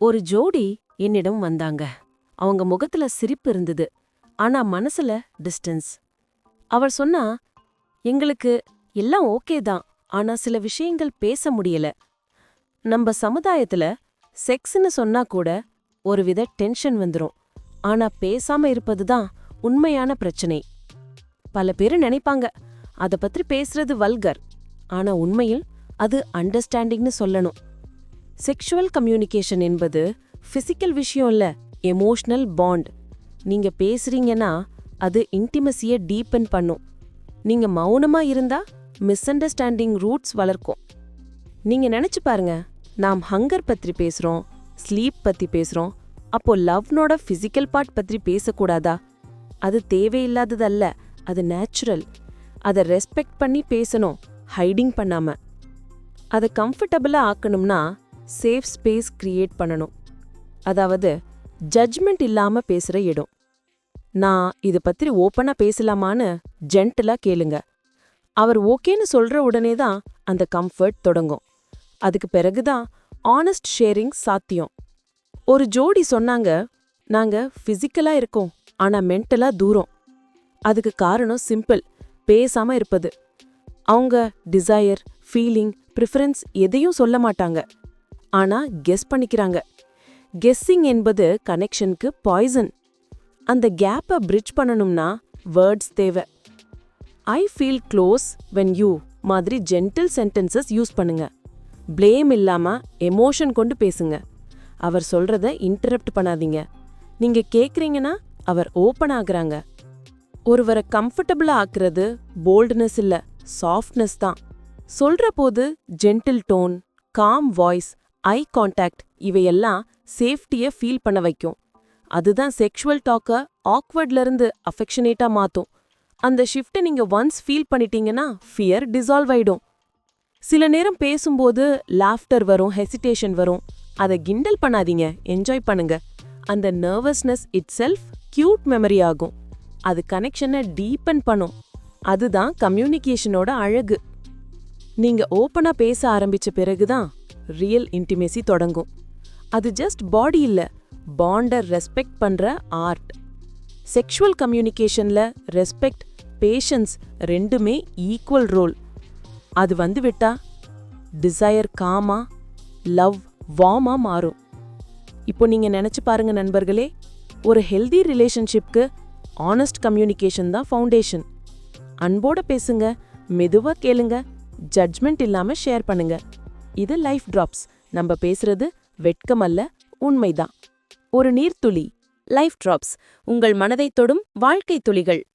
ஒரு ஜோடி என்னிடம் வந்தாங்க. அவங்க முகத்துல சிரிப்பு இருந்தது. ஆனா மனசுல டிஸ்டன்ஸ் அவர் சொன்னா எங்களுக்கு எல்லாம் ஓகே தான். ஆனா சில விஷயங்கள் பேச முடியல. நம்ம சமுதாயத்துல செக்ஸ்னு சொன்னா கூட ஒருவித டென்ஷன் வந்துரும். ஆனா பேசாம இருப்பதுதான் உண்மையான பிரச்சனை. பல பேரு நினைப்பாங்க அத பத்தி பேசுறது வல்கர் ஆனா உண்மையில் அது அண்டர்ஸ்டாண்டிங்னு சொல்லணும். செக்ஷுவல் கம்யூனிகேஷன் என்பது ஃபிசிக்கல் விஷயம் இல்லை எமோஷ்னல் பாண்ட் நீங்க பேசுறீங்கன்னா அது இன்டிமசியை டீப்பன் பண்ணும். நீங்க மௌனமா இருந்தா மிஸ் அண்டர்ஸ்டாண்டிங் ரூட்ஸ் வளர்க்கும். நீங்க நினைச்சு பாருங்க நாம் ஹங்கர் பற்றி பேசுறோம் ஸ்லீப் பத்தி பேசுறோம் அப்போ லவ்னோட ஃபிசிக்கல் பார்ட் பத்தி பேசக்கூடாதா? அது தேவையில்லாததல்ல அது நேச்சுரல் அதை ரெஸ்பெக்ட் பண்ணி பேசணும் ஹைடிங் பண்ணாம. அதை கம்ஃபர்டபுளா ஆக்கணும்னா சேஃப் ஸ்பேஸ் கிரியேட் பண்ணணும். அதாவது ஜட்ஜ்மெண்ட் இல்லாம பேசுற இடம். நான் இத பத்தி ஓப்பனா பேசலாமான்னு ஜென்டலா கேளுங்க. அவர் ஓகேன்னு சொல்ற உடனே தான் அந்த கம்ஃபர்ட் தொடங்கும். அதுக்கு பிறகு தான் ஆனஸ்ட் ஷேரிங் சாத்தியம். ஒரு ஜோடி சொன்னாங்க நாங்க ஃபிசிக்கலாக இருக்கோம் ஆனா மென்டலா தூரம். அதுக்கு காரணம் சிம்பிள் பேசாம இருப்பது. அவங்க டிசையர் ஃபீலிங் ப்ரிஃபரன்ஸ் எதையும் சொல்ல மாட்டாங்க. ஆனா கெஸ் பண்ணிக்கிறாங்க. கெஸ்ஸிங் என்பது கனெக்ஷனுக்கு பாய்சன் அந்த கேப்பை பிரிட்ஜ் பண்ணணும்னா வேர்ட்ஸ் தேவை. I feel close when you மாதிரி ஜென்டில் சென்டென்சஸ் யூஸ் பண்ணுங்க. ப்ளேம் இல்லாம எமோஷன் கொண்டு பேசுங்க. அவர் சொல்றத இன்டரப்ட் பண்ணாதீங்க. நீங்க கேக்குறீங்கன்னா அவர் ஓப்பன் ஆகுறாங்க. ஒருவரை கம்ஃபர்டபுளா ஆக்குறது போல்ட்னஸ் இல்ல சாஃப்ட்னஸ் தான். சொல்ற போது gentle tone calm voice eye contact இவையெல்லாம் சேஃப்டிய ஃபீல் பண்ண வைக்கும். அதுதான் செக்ஷுவல் டாக்க ஆக்வர்ட்லேருந்து இருந்து அஃபெக்ஷனேட்டா அந்த ஷிஃப்ட்டை நீங்க ஒன்ஸ் ஃபீல் பண்ணிட்டீங்கன்னா ஃபியர் டிசால்வ் ஆயிடும். சில நேரம் பேசும்போது லாஃப்டர் வரும் ஹெசிடேஷன் வரும். அதை கிண்டல் பண்ணாதீங்க என்ஜாய் பண்ணுங்க. அந்த nervousness itself cute memory ஆகும். அது கனெக்ஷனை டீப்பன் பண்ணும். அதுதான் கம்யூனிகேஷனோட அழகு. நீங்க ஓப்பனா பேச ஆரம்பிச்ச பிறகுதான் ரியல் இன்டிமேசி தொடங்கும். அது ஜஸ்ட் பாடி இல்லை பாண்டர் ரெஸ்பெக்ட் பண்ணுற ஆர்ட் செக்ஷுவல் கம்யூனிகேஷனில் ரெஸ்பெக்ட் பேஷன்ஸ் ரெண்டுமே ஈக்குவல் ரோல் அது வந்து விட்டா டிசையர் காமா லவ் வார்மா மாறும். இப்போ நீங்கள் நினச்சி பாருங்க நண்பர்களே ஒரு ஹெல்தி ரிலேஷன்ஷிப்க்கு ஆனஸ்ட் கம்யூனிகேஷன் தான் ஃபவுண்டேஷன் அன்போட பேசுங்க மெதுவாக கேளுங்க ஜட்ஜ்மெண்ட் இல்லாமல் ஷேர் பண்ணுங்கள் இது லைஃப் டிராப்ஸ் நம்ம பேசுறது வெட்கமல்ல உண்மைதான். ஒரு நீர்த்துளி லைஃப் டிராப்ஸ் உங்கள் மனதைத் தொடும் வாழ்க்கை துளிகள்.